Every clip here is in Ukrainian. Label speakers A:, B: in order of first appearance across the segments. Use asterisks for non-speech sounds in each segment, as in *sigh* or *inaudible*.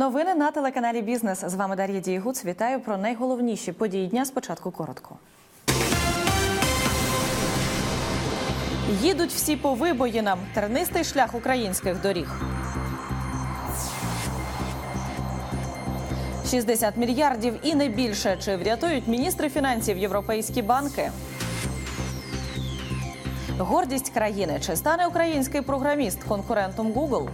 A: Новини на телеканалі Бізнес. З вами Дар'я Дієгуц. Вітаю про найголовніші події дня. Спочатку коротко. Їдуть всі по вибоїнам. Тернистий шлях українських доріг. 60 мільярдів і не більше. Чи врятують міністри фінансів європейські банки? Гордість країни. Чи стане український програміст конкурентом Google?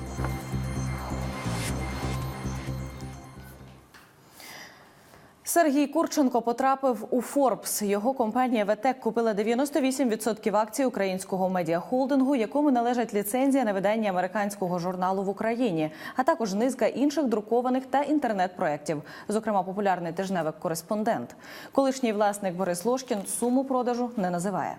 A: Сергій Курченко потрапив у Форбс. Його компанія ВТЕК купила 98% акцій українського медіахолдингу, якому належить ліцензія на видання американського журналу в Україні, а також низка інших друкованих та інтернет-проєктів, зокрема популярний тижневик Кореспондент. Колишній власник Борис Лошкін суму продажу не називає.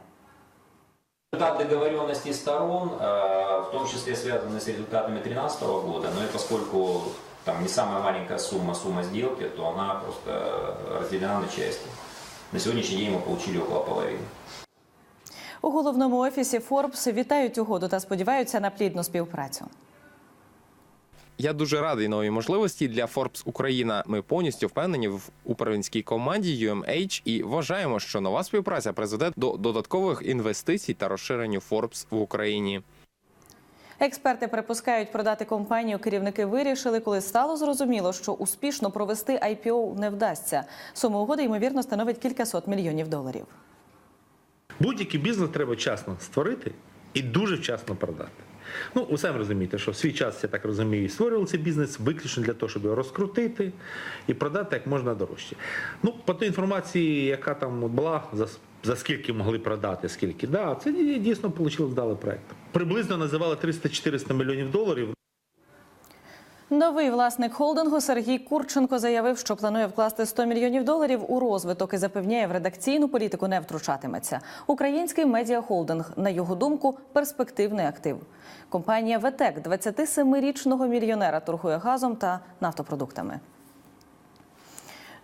B: Результат договоренности сторон, в том числе связаны с результатами 2013 года, но и поскольку там не самая маленькая сумма, сумма сделки, то она просто разделена на части. На сегодняшний день мы получили около половины.
A: У головному офісі Форбс вітають угоду та сподіваються на плідну співпрацю.
C: Я дуже радий новій можливості для Forbes Україна. Ми повністю впевнені в управлінській команді UMH і вважаємо, що нова співпраця призведе до додаткових інвестицій та розширенню Forbes в Україні.
A: Експерти припускають, продати компанію керівники вирішили, коли стало зрозуміло, що успішно провести IPO не вдасться. Сума угоди ймовірно становить кількасот мільйонів доларів.
D: Будь-який бізнес треба вчасно створити і дуже вчасно продати. Ну, ви самі розумієте, що в свій час, я так розумію, створювали цей бізнес виключно для того, щоб його розкрутити і продати як можна дорожче. Ну, по тій інформації, яка там була, за, за скільки могли продати, скільки, да, це дійсно вийшло вдалий проект. Приблизно називали 300-400 мільйонів доларів.
A: Новий власник холдингу Сергій Курченко заявив, що планує вкласти 100 мільйонів доларів у розвиток і запевняє, в редакційну політику не втручатиметься. Український медіахолдинг, на його думку, перспективний актив. Компанія ВТЕК 27-річного мільйонера торгує газом та нафтопродуктами.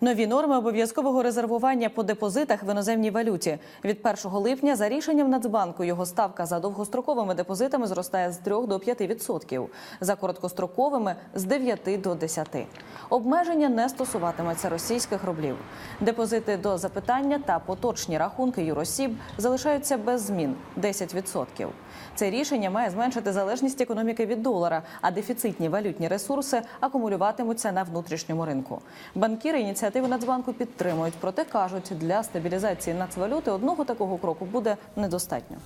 A: Нові норми обов'язкового резервування по депозитах в іноземній валюті від 1 липня за рішенням Нацбанку його ставка за довгостроковими депозитами зростає з 3 до 5%, за короткостроковими з 9 до 10%. Обмеження не стосуватиметься російських рублів. Депозити до запитання та поточні рахунки юросіб залишаються без змін 10%. Це рішення має зменшити залежність економіки від долара, а дефіцитні валютні ресурси акумулюватимуться на внутрішньому ринку. Банкіри ініціативу Нацбанку підтримують, проте кажуть, для стабілізації нацвалюти одного такого кроку буде недостатньо.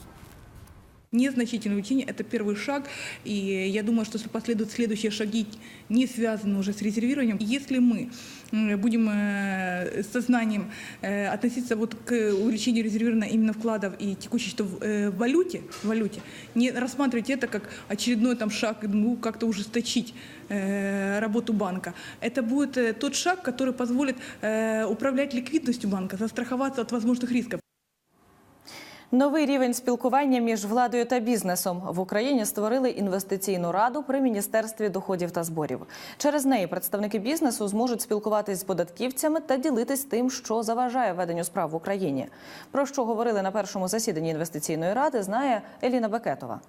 E: Незначительное увеличение – это первый шаг, и я думаю, что последуют следующие шаги, не связанные уже с резервированием. Если мы будем э, с сознанием э, относиться вот к увеличению резервирования именно вкладов и текущих счетов в э, валюте, в валюте, не рассматривать это как очередной там шаг, ну, как-то ужесточить работу банка. Это будет тот шаг, который позволит управлять ликвидностью банка, застраховаться от возможных рисков.
A: Новий рівень спілкування між владою та бізнесом в Україні створили інвестиційну раду при міністерстві доходів та зборів. Через неї представники бізнесу зможуть спілкуватись з податківцями та ділитись тим, що заважає веденню справ в Україні. Про що говорили на першому засіданні інвестиційної ради, знає Еліна Бекетова.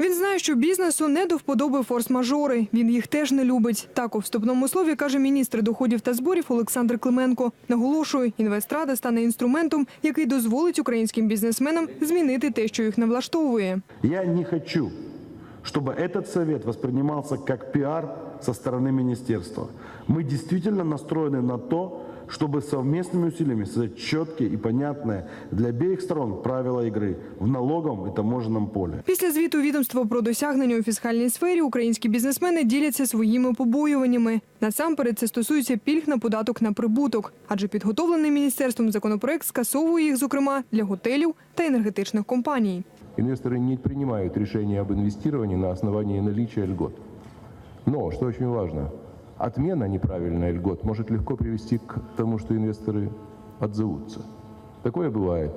F: Він знає, що бізнесу не до вподоби форс-мажори. Він їх теж не любить. Так у вступному слові каже міністр доходів та зборів Олександр Клименко. Наголошує, інвестрада стане інструментом, який дозволить українським бізнесменам змінити те, що їх не влаштовує.
G: Я не хочу, чтобы этот совет воспринимался как пиар со стороны министерства. Мы действительно настроены на то, чтобы совместными усилиями создать четкие и понятные для обеих сторон правила игры в налоговом и таможенном поле.
F: Після звіту відомства про досягнення у фіскальній сфері українські бізнесмени діляться своїми побоюваннями. Насамперед це стосується пільг на податок на прибуток, адже підготовлений міністерством законопроект скасовує їх, зокрема, для готелів та енергетичних компаній.
H: Инвесторы не принимают решения об инвестировании на основании наличия льгот. Но, что очень важно, отмена неправильной льгот может легко привести к тому, что инвесторы отзовутся. Такое бывает.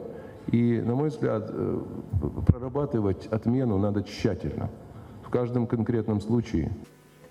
H: И, на мой взгляд, э, прорабатывать отмену надо тщательно. В каждом конкретном случае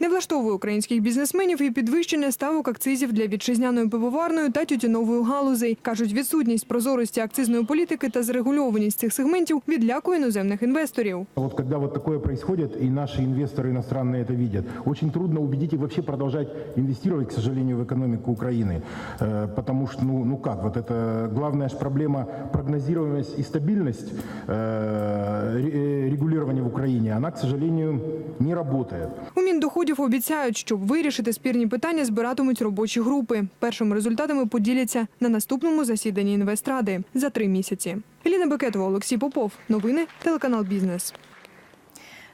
F: Не влаштовує українських бізнесменів і підвищення ставок акцизів для вітчизняної пивоварної та тютюнової галузей. Кажуть, відсутність прозорості акцизної політики та зрегульованість цих сегментів відлякує іноземних інвесторів.
I: Вот когда вот такое происходит, и наши инвесторы иностранные это видят, очень трудно убедить их вообще продолжать инвестировать, к сожалению, в экономику Украины. Э, Потому что, ну, ну как, вот это главная же проблема прогнозируемость и стабильность э, ре- э, регулирования в Украине, она, к сожалению, не работает.
F: У Міндоходів обіцяють, щоб вирішити спірні питання, збиратимуть робочі групи. Першими результатами поділяться на наступному засіданні інвестради за три місяці. Еліна Бекетова, Олексій Попов. Новини телеканал Бізнес.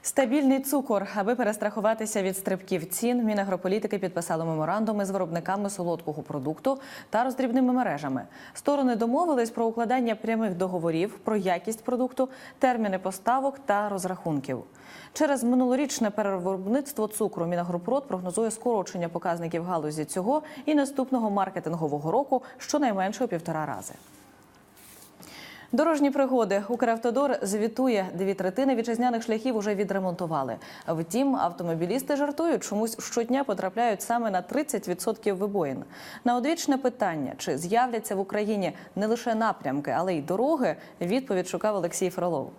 A: Стабільний цукор, аби перестрахуватися від стрибків цін, Мінагрополітики підписало меморандуми з виробниками солодкого продукту та роздрібними мережами. Сторони домовились про укладання прямих договорів про якість продукту, терміни поставок та розрахунків. Через минулорічне перевиробництво цукру Мінагропрод прогнозує скорочення показників галузі цього і наступного маркетингового року щонайменше у півтора рази. Дорожні пригоди Укравтодор звітує, дві третини вітчизняних шляхів уже відремонтували. Втім, автомобілісти жартують, чомусь щодня потрапляють саме на 30% вибоїн. На одвічне питання, чи з'являться в Україні не лише напрямки, але й дороги, відповідь шукав Олексій Фролов.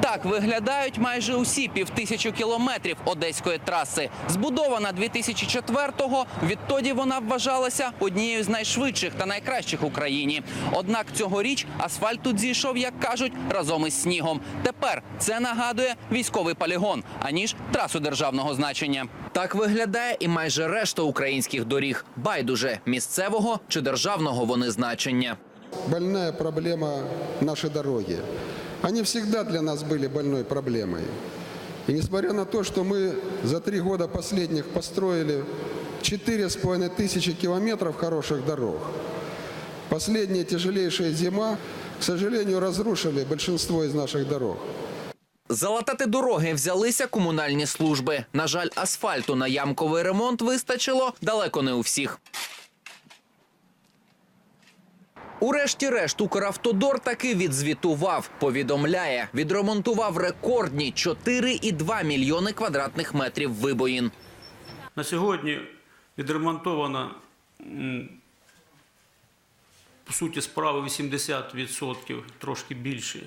J: Так виглядають майже усі півтисячу кілометрів одеської траси. Збудована 2004-го, відтоді вона вважалася однією з найшвидших та найкращих в Україні. Однак цьогоріч асфальт тут зійшов, як кажуть, разом із снігом. Тепер це нагадує військовий полігон, аніж трасу державного значення. Так виглядає і майже решта українських доріг. Байдуже місцевого чи державного вони значення
K: больная проблема нашей дороги. Они всегда для нас были больной проблемой. И несмотря на то, что мы за три года последних построили 4,5 тысячи километров хороших дорог, последняя тяжелейшая зима, к сожалению, разрушили большинство из наших дорог.
J: Залатати дороги взялися комунальні служби. На жаль, асфальту на ямковий ремонт вистачило далеко не у всіх. Урешті-решт Укравтодор таки відзвітував. Повідомляє, відремонтував рекордні 4,2 мільйони квадратних метрів вибоїн.
L: На сьогодні відремонтовано по суті справи 80%, трошки більше,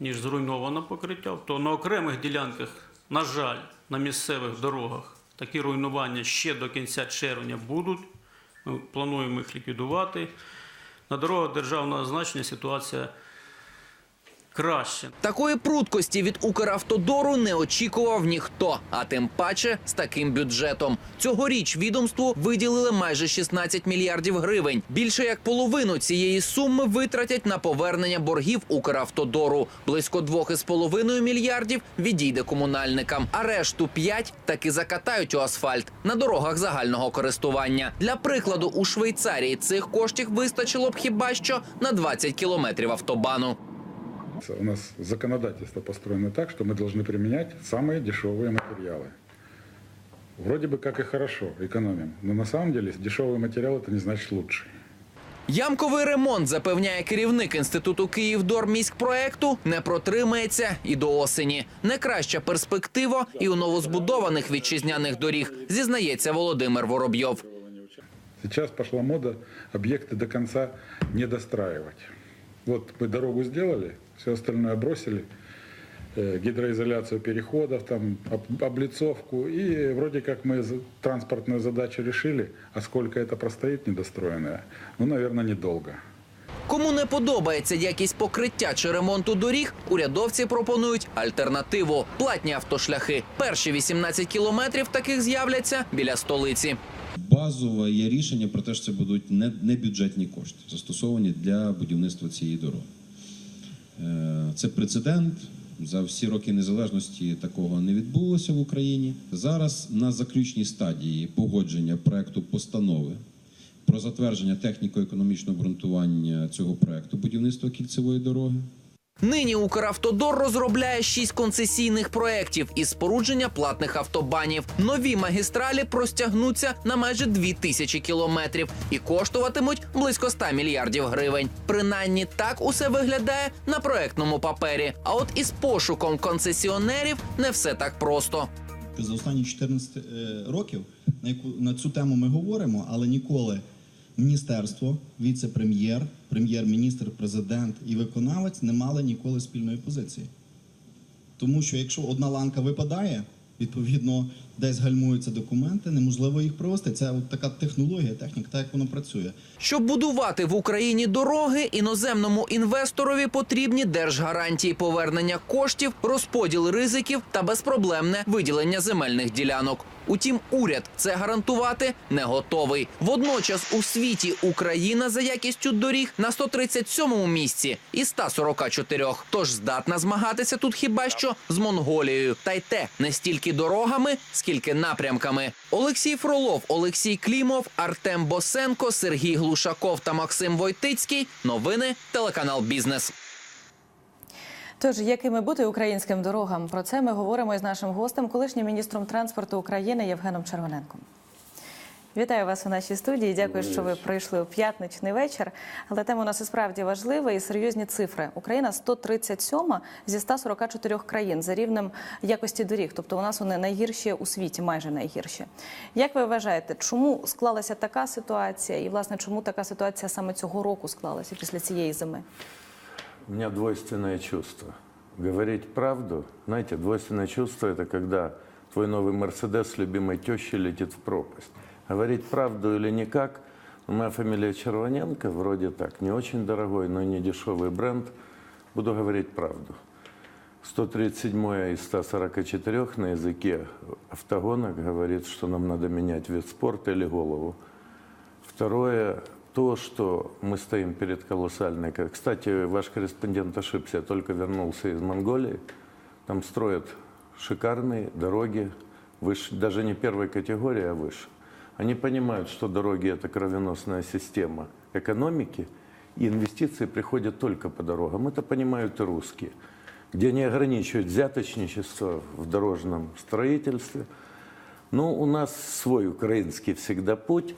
L: ніж зруйновано покриття. То на окремих ділянках, на жаль, на місцевих дорогах такі руйнування ще до кінця червня будуть. Ми плануємо їх ліквідувати. На дорогах державного значення ситуація краще.
J: Такої прудкості від Укравтодору не очікував ніхто, а тим паче з таким бюджетом. Цьогоріч відомству виділили майже 16 мільярдів гривень. Більше як половину цієї суми витратять на повернення боргів Укравтодору. Близько 2,5 мільярдів відійде комунальникам, а решту 5 таки закатають у асфальт на дорогах загального користування. Для прикладу, у Швейцарії цих коштів вистачило б хіба що на 20 кілометрів автобану.
M: У нас законодательство построено так, что мы должны применять самые дешевые материалы. Вроде бы как и хорошо, экономим. Но на самом деле дешевый материал это не значит лучший.
J: Ямковий ремонт, запевняє керівник інституту Київдорміськпроекту, не протримається і до осені. Не краща перспектива і у новозбудованих вітчизняних доріг, зізнається Володимир Воробйов.
M: Сейчас пошла мода объекты до конца не достраивать. Вот мы дорогу сделали, все остальное бросили, э, гидроизоляцию переходов, там, об- облицовку, и вроде как мы за- транспортную задачу решили, а сколько это простоит недостроенное, ну, наверное, недолго.
J: Кому не подобається якість покриття чи ремонту доріг, урядовці пропонують альтернативу – платні автошляхи. Перші 18 кілометрів таких з'являться біля столиці.
N: Базове є рішення про те, що це будуть не, не бюджетні кошти, застосовані для будівництва цієї дороги. Е, Це прецедент. За всі роки незалежності такого не відбулося в Україні. Зараз на заключній стадії погодження проекту постанови про затвердження техніко-економічного обґрунтування цього проекту будівництва кільцевої дороги.
J: Нині Укравтодор розробляє шість концесійних проєктів із спорудження платних автобанів. Нові магістралі простягнуться на майже дві тисячі кілометрів і коштуватимуть близько 100 мільярдів гривень. Принаймні так усе виглядає на проектному папері. А от із пошуком концесіонерів не все так просто.
O: за останні 14 е, років, на яку на цю тему ми говоримо, але ніколи міністерство, віце-прем'єр, прем'єр-міністр, президент і виконавець не мали ніколи спільної позиції. Тому що якщо одна ланка випадає, відповідно десь гальмуються документи, неможливо їх провести. Це от така технологія, техніка, так як воно працює.
J: Щоб будувати в Україні дороги, іноземному інвесторові потрібні держгарантії повернення коштів, розподіл ризиків та безпроблемне виділення земельних ділянок. Утім, уряд це гарантувати не готовий. Водночас у світі Україна за якістю доріг на 137-му місці із 144. Тож здатна змагатися тут хіба що з Монголією. Та й те не стільки дорогами, напрямками. Олексій Фролов, Олексій Клімов, Артем Босенко, Сергій Глушаков та Максим Войтицький. Новини телеканал Бізнес.
A: Тож, якими бути українським дорогам? Про це ми говоримо із нашим гостем, колишнім міністром транспорту України Євгеном Червоненком. Вітаю вас у нашій студії. Дякую, що ви прийшли у п'ятничний вечір. Але тема у нас і справді важлива і серйозні цифри. Україна 137 зі 144 країн за рівнем якості доріг. Тобто у нас вони найгірші у світі, майже найгірші. Як ви вважаєте, чому склалася така ситуація? І власне чому така ситуація саме цього року склалася після цієї зими?
P: У меня двойственное чувство. Говорить правду, знаете, двойственное чувство – это когда твой новый Мерседес с любимой тещей летит в пропасть. Говорить правду или никак, моя фамилия Червоненко, вроде так, не очень дорогой, но не дешевый бренд. Буду говорить правду. 137 из 144 на языке автогона говорит, что нам надо менять вид спорта или голову. Второе, то, что мы стоим перед колоссальной... Кстати, ваш корреспондент ошибся, я только вернулся из Монголии. Там строят шикарные дороги, выше, даже не первой категории, а выше. Они понимают, что дороги – это кровеносная система экономики, и инвестиции приходят только по дорогам. Это понимают и русские, где не ограничивают взяточничество в дорожном строительстве. Но у нас свой украинский всегда путь.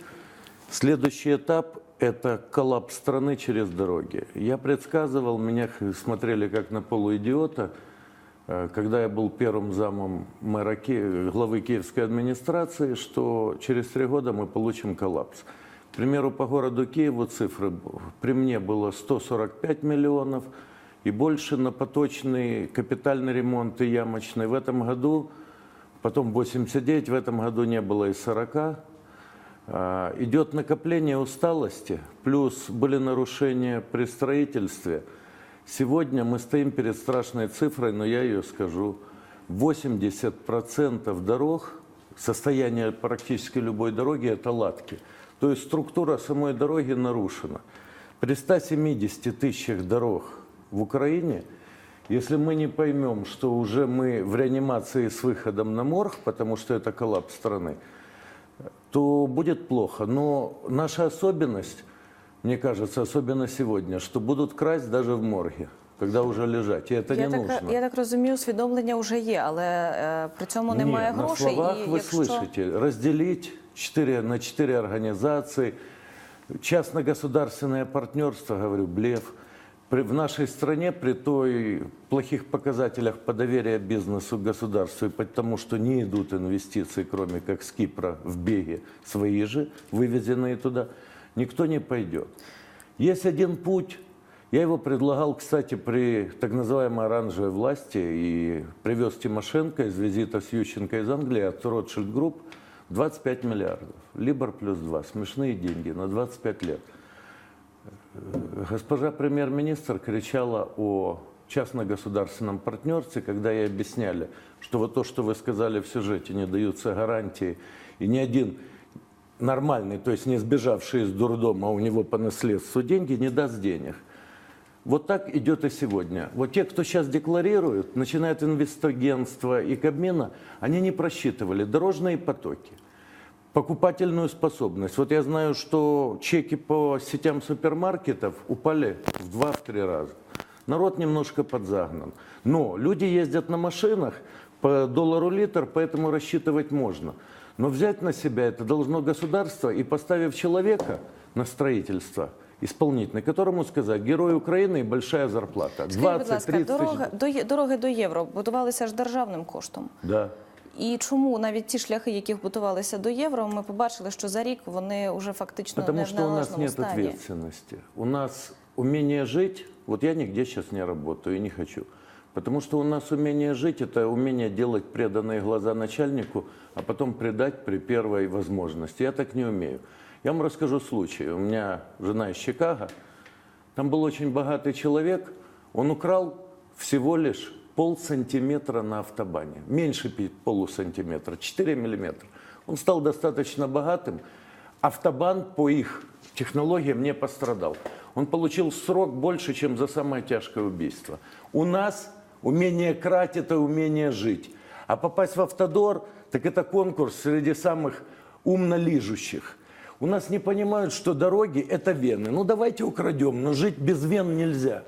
P: Следующий этап – это коллапс страны через дороги. Я предсказывал, меня смотрели как на полуидиота, когда я был первым замом мэра Ки- главы Киевской администрации, что через три года мы получим коллапс. К примеру, по городу Киеву цифры при мне было 145 миллионов и больше на поточный капитальный ремонт и ямочный. В этом году, потом 89, в этом году не было и 40. А, Идет накопление усталости, плюс были нарушения при строительстве. Сегодня мы стоим перед страшной цифрой, но я ее скажу. 80% дорог, состояние практически любой дороги – это латки. То есть структура самой дороги нарушена. При 170 тысячах дорог в Украине, если мы не поймем, что уже мы в реанимации с выходом на морг, потому что это коллапс страны, то будет плохо. Но наша особенность, мне кажется, особенно сегодня, что будут красть даже в морге, когда уже лежать. И это
A: я,
P: не
A: так,
P: нужно.
A: я так розумію, усвідомлення вже є, але е, при цьому немає
P: Нет,
A: грошей.
P: На словах
A: і
P: вы
A: якщо...
P: слышите, разделить четыре, на четыре организации, частно-государственное партнерство, говорю, блеф. При- в нашей стране при той плохих показателях по доверию бизнесу к государству и потому, что не идут инвестиции, кроме как с Кипра в Беге, свои же, вывезенные туда, никто не пойдет. Есть один путь, я его предлагал, кстати, при так называемой оранжевой власти и привез Тимошенко из визита с Ющенко из Англии от Ротшильд Групп 25 миллиардов. Либор плюс 2. Смешные деньги на 25 лет. Госпожа премьер-министр кричала о частно-государственном партнерстве, когда ей объясняли, что вот то, что вы сказали в сюжете, не даются гарантии, и ни один нормальный, то есть не сбежавший из дурдома, а у него по наследству деньги, не даст денег. Вот так идет и сегодня. Вот те, кто сейчас декларирует, начинает инвестагентство и Кабмина, они не просчитывали дорожные потоки, покупательную способность. Вот я знаю, что чеки по сетям супермаркетов упали в 2-3 раза. Народ немножко подзагнан. Но люди ездят на машинах по доллару литр, поэтому рассчитывать можно. Но взять на себя это должно государство и поставив человека на строительство исполнительный, которому сказать, герой Украины и большая зарплата.
A: Скажіть, будь ласка,
P: 20-30
A: дорога,
P: тысяч.
A: до, Є- дороги до євро будувалися ж державним коштом.
P: Да.
A: І чому навіть ті шляхи, які готувалися до євро, ми побачили, що за рік вони вже фактично
P: Потому
A: не в
P: что у нас
A: належному
P: нет
A: стані.
P: ответственности. У нас умение жить, вот я нигде сейчас не работаю и не хочу. Потому что у нас умение жить – это умение делать преданные глаза начальнику, а потом предать при первой возможности. Я так не умею. Я вам расскажу случай. У меня жена из Чикаго, там был очень богатый человек, он украл всего лишь полсантиметра на автобане, меньше полусантиметра, 4 миллиметра. Он стал достаточно богатым, автобан по их технологиям не пострадал. Он получил срок больше, чем за самое тяжкое убийство. У нас умение крать – это умение жить. А попасть в автодор – так это конкурс среди самых умно лижущих. У нас не понимают, что дороги – это вены. Ну давайте украдем, но жить без вен нельзя.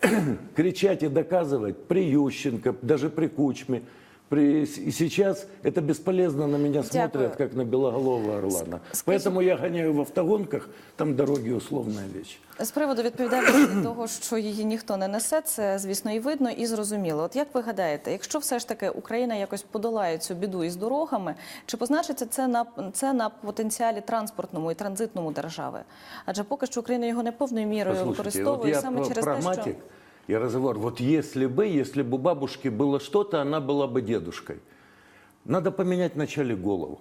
P: *clears throat* Кричать и доказывать при Ющенко, даже при Кучме. При... И сейчас это бесполезно на меня смотрят,
A: Дякую.
P: как на белоголового орлана. Поэтому я гоняю в автогонках, там дороги условная вещь.
A: З приводу відповідальності того, що її ніхто не несе, це звісно і видно, і зрозуміло. От як ви гадаєте, якщо все ж таки Україна якось подолає цю біду із дорогами, чи позначиться це на це на потенціалі транспортному і транзитному держави? Адже поки що Україна його не повною мірою
P: Послушайте,
A: використовує
P: я
A: саме через те, що
P: и разговор, вот если бы, если бы у бабушки было что-то, она была бы дедушкой. Надо поменять вначале голову.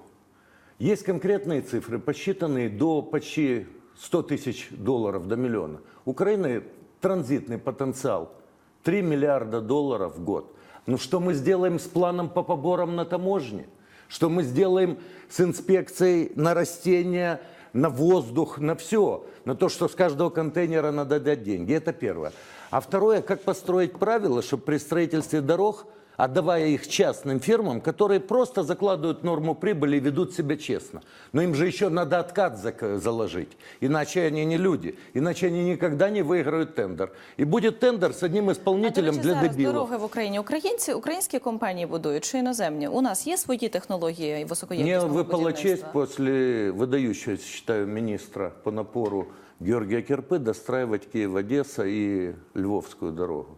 P: Есть конкретные цифры, посчитанные до почти 100 тысяч долларов, до миллиона. Украина транзитный потенциал 3 миллиарда долларов в год. Ну что мы сделаем с планом по поборам на таможне? Что мы сделаем с инспекцией на растения, на воздух, на все? На то, что с каждого контейнера надо дать деньги. Это первое. А второе, как построить правила, чтобы при строительстве дорог отдавая их частным фирмам, которые просто закладывают норму прибыли и ведут себя честно. Но им же еще надо откат зак- заложить, иначе они не люди, иначе они никогда не выиграют тендер. И будет тендер с одним
A: А, до
P: исполнителем
A: речі,
P: для
A: зараз
P: дебилов.
A: дороги в Україні українці, українські компанії будують чи іноземні? У нас є свої технології
P: Мне
A: високоякісного
P: выпала честь
A: будівництва?
P: после выдающегося, считаю, министра по напору Георгия Кирпы достраивать Киев-Одесса и Львовскую дорогу.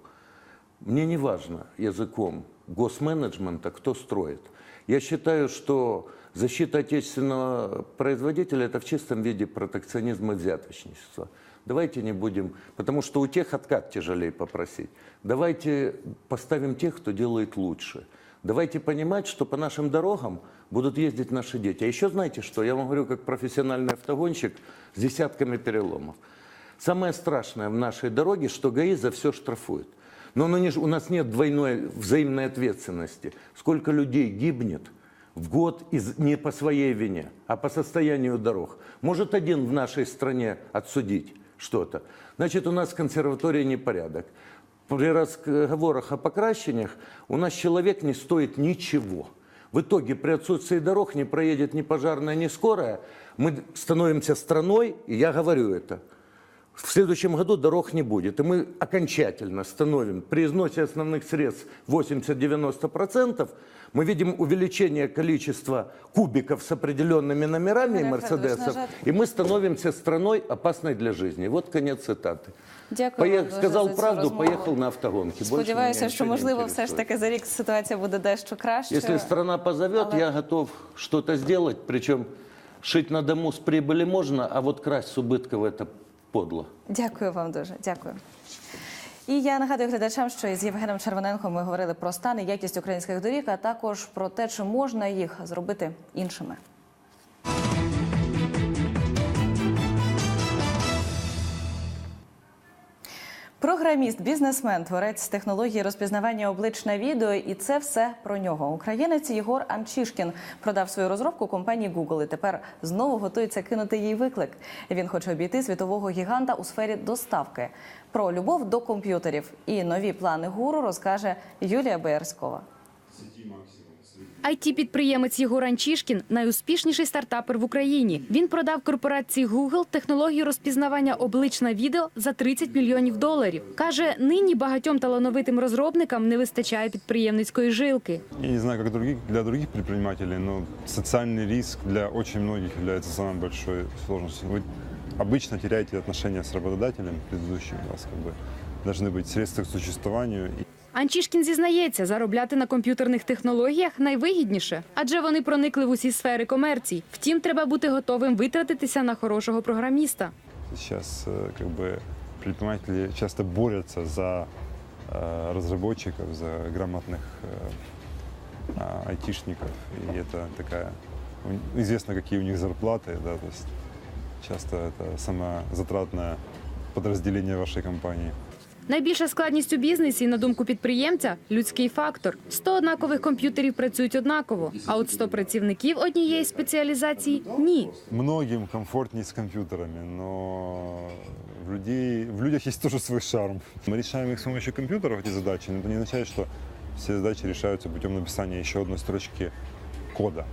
P: Мне не важно языком госменеджмента, кто строит. Я считаю, что защита отечественного производителя – это в чистом виде протекционизм и взяточничество. Давайте не будем, потому что у тех откат тяжелее попросить. Давайте поставим тех, кто делает лучше. Давайте понимать, что по нашим дорогам будут ездить наши дети. А еще знаете что? Я вам говорю как профессиональный автогонщик с десятками переломов. Самое страшное в нашей дороге, что ГАИ за все штрафует. Но оно не у нас нет двойной взаимной ответственности. Сколько людей гибнет в год из, не по своей вине, а по состоянию дорог. Может один в нашей стране отсудить что-то. Значит, у нас в консерватории непорядок. При разговорах о покращениях у нас человек не стоит ничего. В итоге при отсутствии дорог не проедет ни пожарная, ни скорая. Мы становимся страной, и я говорю это, в следующем году дорог не будет. И мы окончательно становим при износе основных средств 80-90%, мы видим увеличение количества кубиков с определенными номерами
A: Мария Федоровна,
P: мерседесов,
A: нажать.
P: и мы становимся страной опасной для жизни. Вот конец цитаты.
A: Дякую вам
P: Поех-
A: дуже
P: сказал
A: за цю
P: правду,
A: розмову.
P: поехал на автогонки. Больше
A: Сподіваюся,
P: меня
A: що
P: ничего не
A: можливо все ж
P: интересует.
A: таки за рік ситуація буде дещо краще.
P: Если страна позовет,
A: Але-
P: я готов что-то сделать. Причем шить на дому с прибыли можно, а вот красть с убытков это подло.
A: Дякую вам дуже. Дякую. І я нагадую глядачам, що із Євгеном Червоненком ми говорили про стан і якість українських доріг, а також про те, чи можна їх зробити іншими. Програміст, бізнесмен, творець технології розпізнавання облич на відео, і це все про нього. Українець Єгор Анчішкін продав свою розробку компанії Google і тепер знову готується кинути їй виклик. Він хоче обійти світового гіганта у сфері доставки. Про любов до комп'ютерів і нові плани гуру розкаже Юлія Боярськова
Q: IT-підприємець Єгор Анчішкін – найуспішніший стартапер в Україні. Він продав корпорації Google технологію розпізнавання облич на відео за 30 мільйонів доларів. Каже, нині багатьом талановитим розробникам не вистачає підприємницької жилки.
R: Я не знаю, как других, для других предпринимателей, но социальный риск для очень многих является самой большой сложностью. Вы обычно теряете отношения с работодателем предыдущим, у вас как бы должны быть средства к существованию. И
Q: Анчішкін зізнається, заробляти на комп'ютерних технологіях найвигідніше, адже вони проникли в усі сфери комерції. Втім, треба бути готовим витратитися на хорошого програміста.
R: Сейчас э, как бы предприниматели часто борются за э, разработчиков, за грамотных э, а, айтишников. И это такая... у- Известно, какие у них зарплаты, да, то есть часто это самое затратное подразделение вашей компании.
Q: Найбільша складність у бізнесі, на думку підприємця, людський фактор. 100 однакових комп'ютерів працюють однаково, а от 100 працівників однієї спеціалізації ні.
R: Многим комфортнее с компьютерами, но в, людей, в людях есть тоже свой шарм. Мы решаем их с помощью компьютеров, эти задачи, но это не означает, что все задачи решаются путем написания еще одной строчки кода.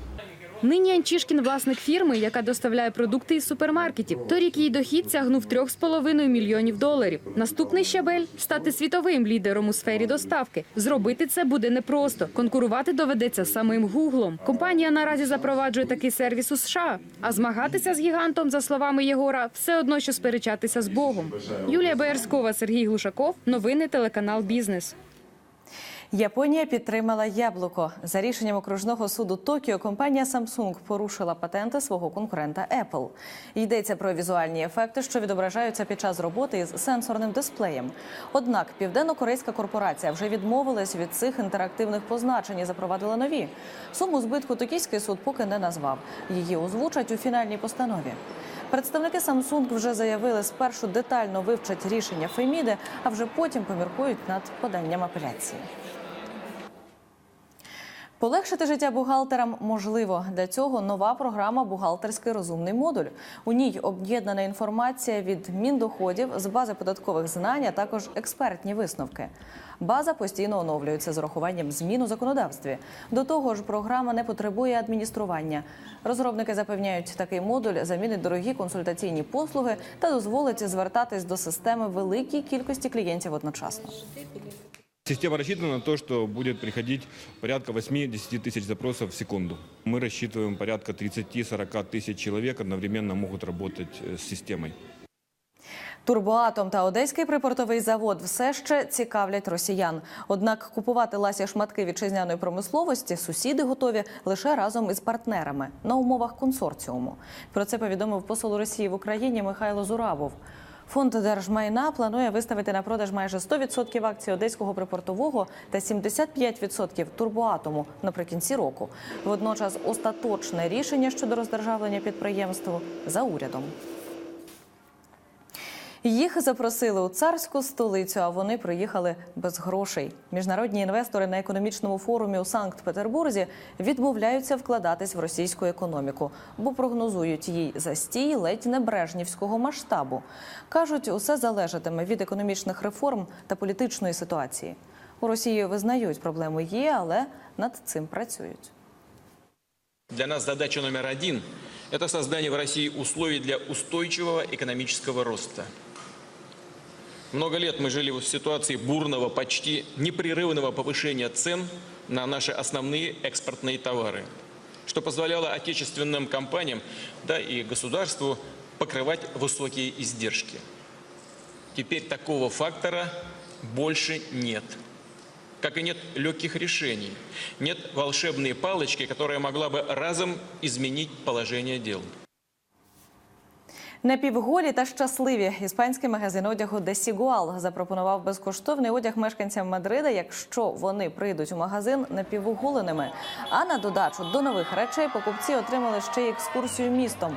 Q: Нині Анчішкін власник фірми, яка доставляє продукти із супермаркетів. Торік її дохід сягнув 3,5 мільйонів доларів. Наступний щабель стати світовим лідером у сфері доставки. Зробити це буде непросто. Конкурувати доведеться самим Гуглом. Компанія наразі запроваджує такий сервіс у США. А змагатися з гігантом, за словами Єгора, все одно, що сперечатися з Богом. Юлія Боярськова, Сергій Глушаков. Новини телеканал Бізнес.
A: Японія підтримала яблуко. За рішенням окружного суду Токіо компанія Samsung порушила патенти свого конкурента Apple. Йдеться про візуальні ефекти, що відображаються під час роботи із сенсорним дисплеєм. Однак південно-корейська корпорація вже відмовилась від цих інтерактивних позначень і запровадила нові. Суму збитку токійський суд поки не назвав. Її озвучать у фінальній постанові. Представники Samsung вже заявили, спершу детально вивчать рішення Феміди, а вже потім поміркують над поданням апеляції. Полегшити життя бухгалтерам можливо. Для цього нова програма Бухгалтерський розумний модуль. У ній об'єднана інформація від міндоходів з бази податкових знань, а також експертні висновки. База постійно оновлюється з урахуванням змін у законодавстві. До того ж, програма не потребує адміністрування. Розробники запевняють, такий модуль замінить дорогі консультаційні послуги та дозволить звертатись до системи великій кількості клієнтів одночасно.
S: Система рассчитана на то, что будет приходить порядка 8-10 тысяч запросов в секунду. Мы рассчитываем порядка 30-40 тысяч человек одновременно могут работать э, с системой.
A: Турбоатом та Одеський припортовий завод все ще цікавлять росіян. Однак купувати ласі шматки вітчизняної промисловості сусіди готові лише разом із партнерами на умовах консорціуму. Про це повідомив посол Росії в Україні Михайло Зурабов. Фонд держмайна планує виставити на продаж майже 100% акцій одеського припортового та 75% турбоатому наприкінці року. Водночас остаточне рішення щодо роздержавлення підприємства за урядом. Їх запросили у царську столицю, а вони приїхали без грошей. Міжнародні інвестори на економічному форумі у Санкт-Петербурзі відмовляються вкладатись в російську економіку, бо прогнозують їй застій ледь не брежнівського масштабу. кажуть, усе залежатиме від економічних реформ та політичної ситуації. У Росії визнають, проблеми є, але над цим працюють.
T: Для нас задача номер один – это создание в России условий для устойчивого экономического роста. Много лет мы жили в ситуации бурного, почти непрерывного повышения цен на наши основные экспортные товары, что позволяло отечественным компаниям, да и государству покрывать высокие издержки. Теперь такого фактора больше нет как и нет легких решений. Нет волшебной палочки, которая могла бы разом изменить положение дел.
A: Напівголі та щасливі іспанський магазин одягу Десігуал запропонував безкоштовний одяг мешканцям Мадрида, якщо вони прийдуть у магазин напівголеними. А на додачу до нових речей покупці отримали ще й екскурсію містом.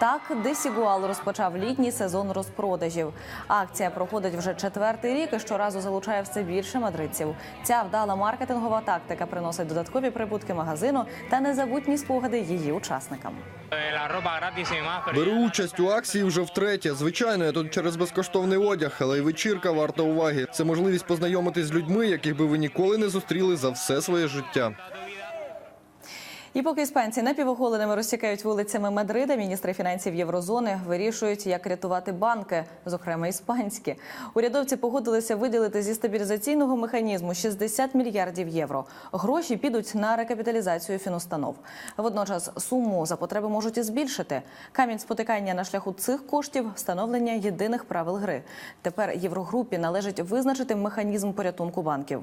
A: Так, Десігуал розпочав літній сезон розпродажів. Акція проходить вже четвертий рік і щоразу залучає все більше мадридців. Ця вдала маркетингова тактика приносить додаткові прибутки магазину та незабутні спогади її учасникам.
U: Беру участь у акції вже втретє. Звичайно, я тут через безкоштовний одяг, але й вечірка варта уваги. Це можливість познайомитись з людьми, яких би ви ніколи не зустріли за все своє життя.
A: І поки іспанці напівоголеними розсікають вулицями Мадрида, міністри фінансів Єврозони вирішують, як рятувати банки, зокрема іспанські. Урядовці погодилися виділити зі стабілізаційного механізму 60 мільярдів євро. Гроші підуть на рекапіталізацію фінустанов. Водночас суму за потреби можуть і збільшити. Камінь спотикання на шляху цих коштів встановлення єдиних правил гри. Тепер Єврогрупі належить визначити механізм порятунку банків.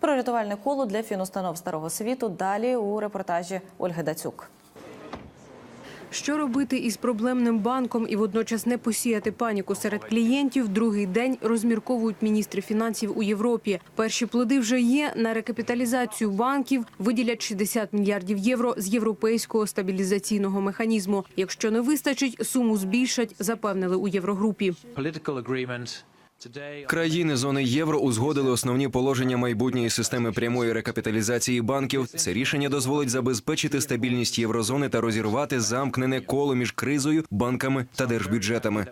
A: Про рятувальне коло для фінустанов старого світу далі у репортажі Ольги Дацюк.
V: Що робити із проблемним банком і водночас не посіяти паніку серед клієнтів? Другий день розмірковують міністри фінансів у Європі. Перші плоди вже є на рекапіталізацію банків. Виділять 60 мільярдів євро з європейського стабілізаційного механізму. Якщо не вистачить, суму збільшать, запевнили у Єврогрупі.
W: Країни зони євро узгодили основні положення майбутньої системи прямої рекапіталізації банків. Це рішення дозволить забезпечити стабільність єврозони та розірвати замкнене коло між кризою, банками та держбюджетами.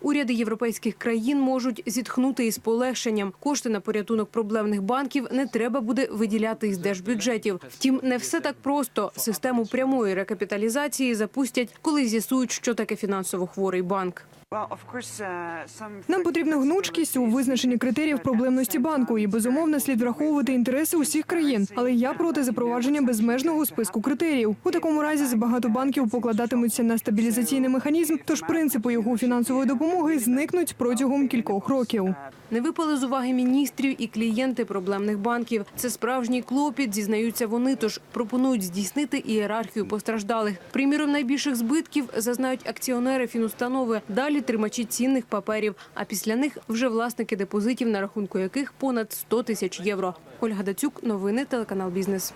V: Уряди європейських країн можуть зітхнути із полегшенням. Кошти на порятунок проблемних банків не треба буде виділяти із держбюджетів. Втім, не все так просто. Систему прямої рекапіталізації запустять, коли з'ясують, що таке фінансово хворий банк.
F: Нам потрібна гнучкість у визначенні критеріїв проблемності банку і безумовно слід враховувати інтереси усіх країн. Але я проти запровадження безмежного списку критеріїв. У такому разі забагато банків покладатимуться на стабілізаційний механізм, тож принципи його фінансової допомоги зникнуть протягом кількох років.
V: Не випали з уваги міністрів і клієнти проблемних банків. Це справжній клопіт, зізнаються вони, тож пропонують здійснити ієрархію постраждалих. Приміром, найбільших збитків зазнають акціонери фінустанови, далі тримачі цінних паперів, а після них вже власники депозитів, на рахунку яких понад 100 тисяч євро. Ольга Дацюк, новини, телеканал «Бізнес».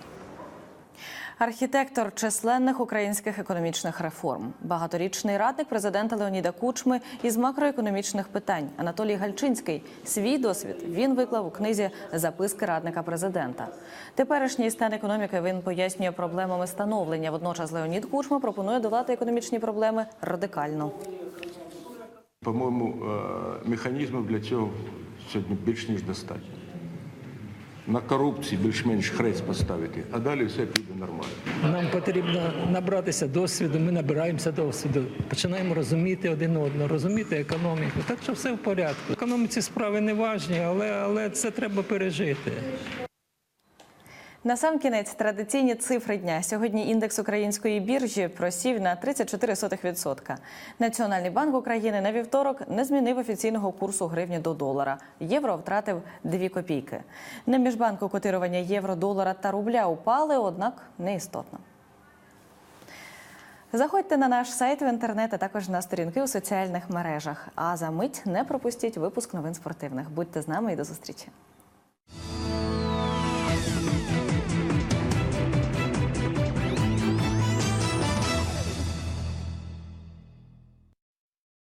A: Архітектор численних українських економічних реформ, багаторічний радник президента Леоніда Кучми із макроекономічних питань Анатолій Гальчинський. Свій досвід він виклав у книзі Записки радника президента. Теперішній стан економіки він пояснює проблемами становлення. Водночас Леонід Кучма пропонує долати економічні проблеми радикально.
X: По-моєму, е, механізмів для цього сьогодні більш ніж достатньо. На корупції більш-менш хрест поставити, а далі все піде нормально.
Y: Нам потрібно набратися досвіду. Ми набираємося досвіду, починаємо розуміти один одного, розуміти економіку. Так що все в порядку. Економіці справи не важні, але, але це треба пережити.
A: На сам кінець традиційні цифри дня. Сьогодні індекс української біржі просів на 34%. Національний банк України на вівторок не змінив офіційного курсу гривні до долара. Євро втратив 2 копійки. На міжбанку котирування євро, долара та рубля упали, однак не істотно. Заходьте на наш сайт в інтернет, а також на сторінки у соціальних мережах. А за мить не пропустіть випуск новин спортивних. Будьте з нами і до зустрічі.